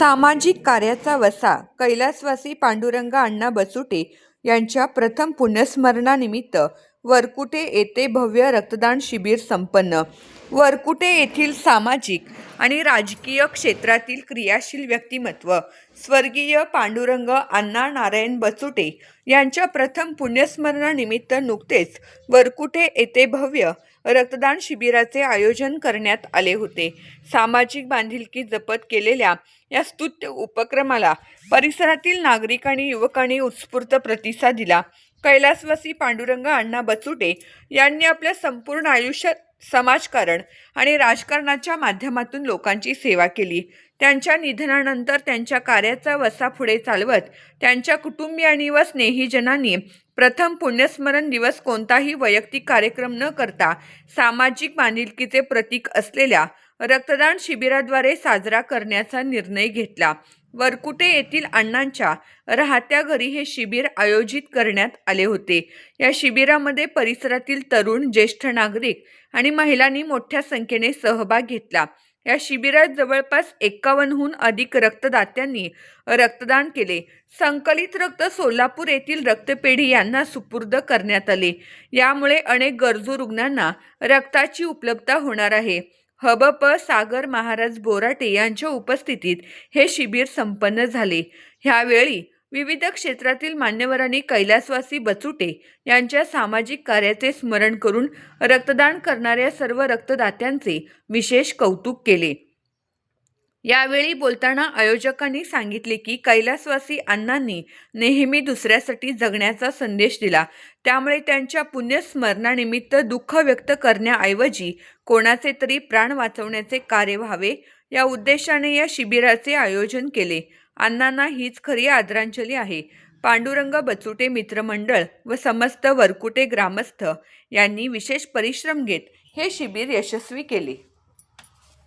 सामाजिक कार्याचा वसा कैलासवासी पांडुरंग अण्णा बसुटे यांच्या प्रथम पुण्यस्मरणानिमित्त वरकुटे येथे भव्य रक्तदान शिबिर संपन्न. वरकुटे येथील सामाजिक आणि राजकीय क्षेत्रातील क्रियाशील व्यक्तिमत्व स्वर्गीय पांडुरंग अण्णा नारायण बचुटे यांच्या प्रथम पुण्यस्मरणानिमित्त नुकतेच वरकुटे येथे भव्य रक्तदान शिबिराचे आयोजन करण्यात आले होते. सामाजिक बांधिलकी जपत केलेल्या या स्तुत्य उपक्रमाला परिसरातील नागरिकांनी युवकांनी उत्स्फूर्त प्रतिसाद दिला. कैलासवासी पांडुरंग अण्णा बचुटे यांनी आपल्या संपूर्ण आयुष्यात समाजकारण आणि राजकारणाच्या माध्यमातून लोकांची सेवा केली. त्यांच्या निधनानंतर त्यांच्या कार्याचा वसा पुढे चालवत त्यांच्या कुटुंबियांनी व स्नेहीजनांनी प्रथम पुण्यस्मरण दिवस कोणताही वैयक्तिक कार्यक्रम न करता सामाजिक बांधिलकीचे प्रतीक असलेल्या रक्तदान शिबिराद्वारे साजरा करण्याचा निर्णय घेतला. वरकुटे येथील अण्णांच्या राहत्या घरी हे शिबिर आयोजित करण्यात आले होते. या शिबिरामध्ये परिसरातील तरुण ज्येष्ठ नागरिक आणि महिलांनी मोठ्या संख्येने सहभाग घेतला. या शिबिरात जवळपास एक्कावन्नहून अधिक रक्तदात्यांनी रक्तदान केले. संकलित रक्त सोलापूर येथील रक्तपेढी यांना सुपूर्द करण्यात आले. यामुळे अनेक गरजू रुग्णांना रक्ताची उपलब्धता होणार आहे. हबप सागर महाराज बोराटे यांच्या उपस्थितीत हे शिबिर संपन्न झाले. ह्यावेळी विविध क्षेत्रातील मान्यवरांनी कैलासवासी बचुटे यांच्या सामाजिक कार्याचे स्मरण करून रक्तदान करणाऱ्या सर्व रक्तदात्यांचे विशेष कौतुक केले. यावेळी बोलताना आयोजकांनी सांगितले की कैलासवासी अण्णांनी नेहमी दुसऱ्यासाठी जगण्याचा संदेश दिला. त्यामुळे त्यांच्या पुण्यस्मरणानिमित्त दुःख व्यक्त करण्याऐवजी कोणाचे तरी प्राण वाचवण्याचे कार्य व्हावे या उद्देशाने या शिबिराचे आयोजन केले. अण्णांना हीच खरी आदरांजली आहे. पांडुरंग बचुटे मित्रमंडळ व समस्त वरकुटे ग्रामस्थ यांनी विशेष परिश्रम घेत हे शिबिर यशस्वी केले.